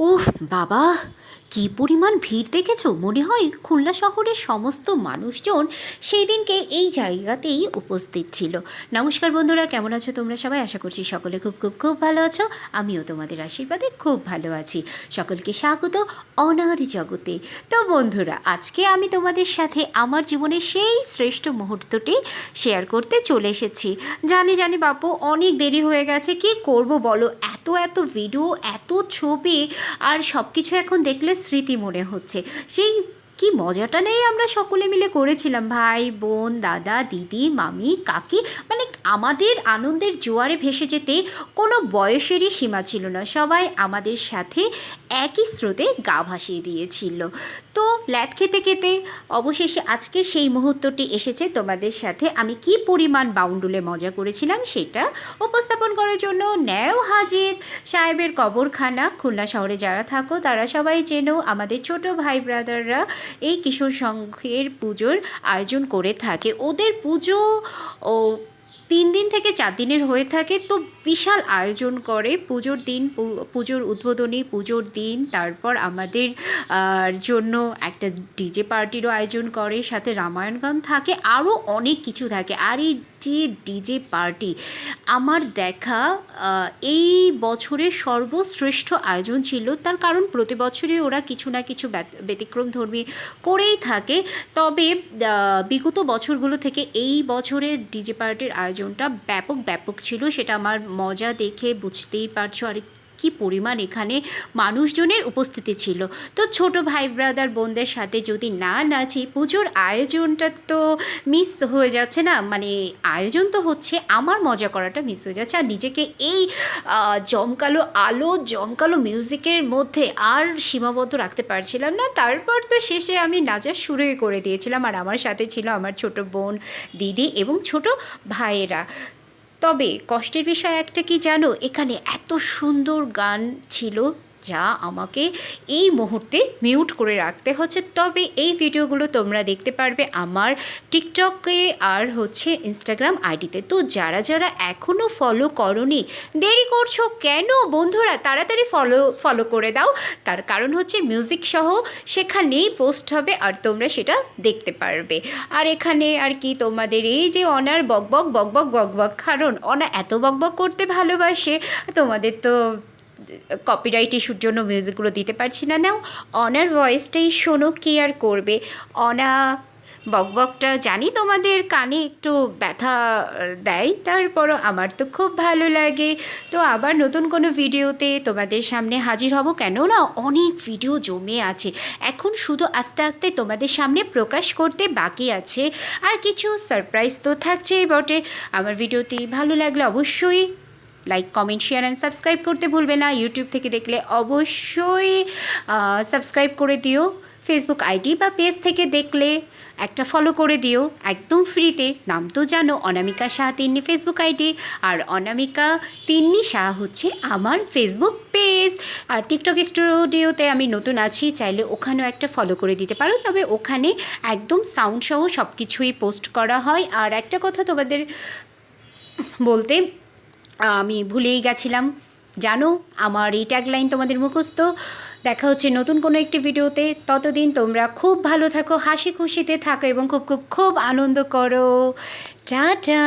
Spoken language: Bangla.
ওহ বাবা কী পরিমাণ ভিড় দেখেছ? মনে হয় খুলনা শহরের সমস্ত মানুষজন সেই দিনকে এই জায়গাতেই উপস্থিত ছিল। নমস্কার বন্ধুরা, কেমন আছো তোমরা সবাই? আশা করছি সকলে খুব খুব খুব ভালো আছো। আমিও তোমাদের আশীর্বাদে খুব ভালো আছি। সকলকে স্বাগত অনার জগতে। তো বন্ধুরা, আজকে আমি তোমাদের সাথে আমার জীবনের সেই শ্রেষ্ঠ মুহূর্তটি শেয়ার করতে চলে এসেছি। জানি জানি বাপু, অনেক দেরি হয়ে গেছে। কি করব বলো? এত এত ভিডিও এত ছবি, আর সব কিছু এখন দেখলে স্মৃতি মনে হচ্ছে। সেই কি মজাটা নেই আমরা সকলে মিলে করেছিলাম। ভাই, বোন, দাদা, দিদি, মামি, কাকি মানে আমাদের আনন্দের জোয়ারে ভেসে যেতে কোনো বয়সেরই সীমা ছিল না। সবাই আমাদের সাথে একই স্রোতে গা ভাসিয়ে দিয়েছিল। তো ল্যাদ খেতে খেতে অবশেষে আজকে সেই মুহূর্তটি এসেছে তোমাদের সাথে। আমি কি পরিমাণ বাউন্ডুলে মজা করেছিলাম সেটা উপস্থাপন করার জন্য ন্যাও হাজির সাহেবের কবরখানা। খুলনা শহরে যারা থাকো, তারা সবাই যেন আমাদের ছোট ভাই ব্রাদাররা এই কিশোর সংঘের পুজোর আয়োজন করে থাকে। ওদের পুজো ও তিন দিন থেকে চার দিনের হয়ে থাকে, তো বিশাল আয়োজন করে। পুজোর দিন পুজোর উদ্বোধনী, পুজোর দিন, তারপর আমাদের জন্য একটা ডিজে পার্টিরও আয়োজন করে, সাথে রামায়ণ গান থাকে, আরও অনেক কিছু থাকে। আর এই যে ডিজে পার্টি। আমার দেখা এই বছরের সর্বশ্রেষ্ঠ আয়োজন ছিল, তার কারণ প্রতি বছরে ওরা কিছু না কিছু ব্যত- ব্যতিক্রম ধর্মী করেই থাকে। তবে বিগত বছরগুলো থেকে এই বছরের ডিজে পার্টির আয়োজনটা ব্যাপক ব্যাপক ছিল, সেটা আমার মজা দেখে বুঝতেই পারছ। আর কি পরিমাণ এখানে মানুষজনের উপস্থিতি ছিল? তো ছোট ভাই ব্রাদার বোনদের সাথে যদি না নাচি, পুজোর আয়োজনটা তো মিস হয়ে যাচ্ছে না? মানে আয়োজন তো হচ্ছে, আমার মজা করাটা মিস হয়ে যাচ্ছে। আর নিজেকে এই জমকালো আলো, জমকালো মিউজিকের মধ্যে আর সীমাবদ্ধ রাখতে পারছিলাম না। তারপর তো শেষে আমি নাচা শুরুই করে দিয়েছিলাম। আর আমার সাথে ছিল আমার ছোট বোন, দিদি এবং ছোট ভাইয়েরা। তবে কষ্টের বিষয় একটা কি জানো? এখানে এত সুন্দর গান ছিল। যা আমাকে এই মুহূর্তে মিউট করে রাখতে হচ্ছে। তবে এই ভিডিওগুলো তোমরা দেখতে পারবে আমার টিকটকে আর হচ্ছে ইনস্টাগ্রাম আইডিতে। তো যারা যারা এখনও ফলো করনি, দেরি করছ কেন বন্ধুরা? তাড়াতাড়ি ফলো ফলো করে দাও। তার কারণ হচ্ছে মিউজিক সহ সেখানেই পোস্ট হবে আর তোমরা সেটা দেখতে পারবে। আর এখানে আর কি তোমাদের এই যে অনার বকবক বকবক বকবক কারণ অনা এত বকবক করতে ভালোবাসে, তোমাদের তো কপিরাইট ইস্যুর জন্য মিউজিকগুলো দিতে পারছি না। নাও অনার ভয়েসটাই শোনো, কি আর করবে? অনা বকবকটা জানি তোমাদের কানে একটু ব্যথা দেয়, তারপরও আমার তো খুব ভালো লাগে। তো আবার নতুন কোনো ভিডিওতে তোমাদের সামনে হাজির হব। কেন না অনেক ভিডিও জমে আছে। এখন শুধু আস্তে আস্তে তোমাদের সামনে প্রকাশ করতে বাকি আছে। আর কিছু সারপ্রাইজ তো থাকছেই বটে। আমার ভিডিওটি ভালো লাগলে অবশ্যই like comment share and subscribe করতে ভুলবে না। ইউটিউব থেকে দেখলে অবশ্যই সাবস্ক্রাইব করে দিও। ফেসবুক আইডি বা পেজ থেকে দেখলে একটা ফলো করে দিও। একদম ফ্রিতে নাম তো জানো, অনামিকা শাহ তিন্নি ফেসবুক আইডি আর অনামিকা তিন্নি শাহ হচ্ছে আমার ফেসবুক পেজ আর টিকটক স্টুডিওতে আমি নতুন আছি। চাইলে ওখানেও একটা ফলো করে দিতে পারো। তবে ওখানে একদম সাউন্ড সহ সব কিছুই পোস্ট করা হয়। আর একটা কথা তোমাদের বলতে আমি ভুলেই গেছিলাম। জানো, আমার এই ট্যাগলাইন তোমাদের মুখস্থ। দেখা হচ্ছে নতুন কোনো একটি ভিডিওতে ততদিন তোমরা খুব ভালো থাকো, হাসি খুশিতে থাকো এবং খুব খুব খুব আনন্দ করো। টাটা!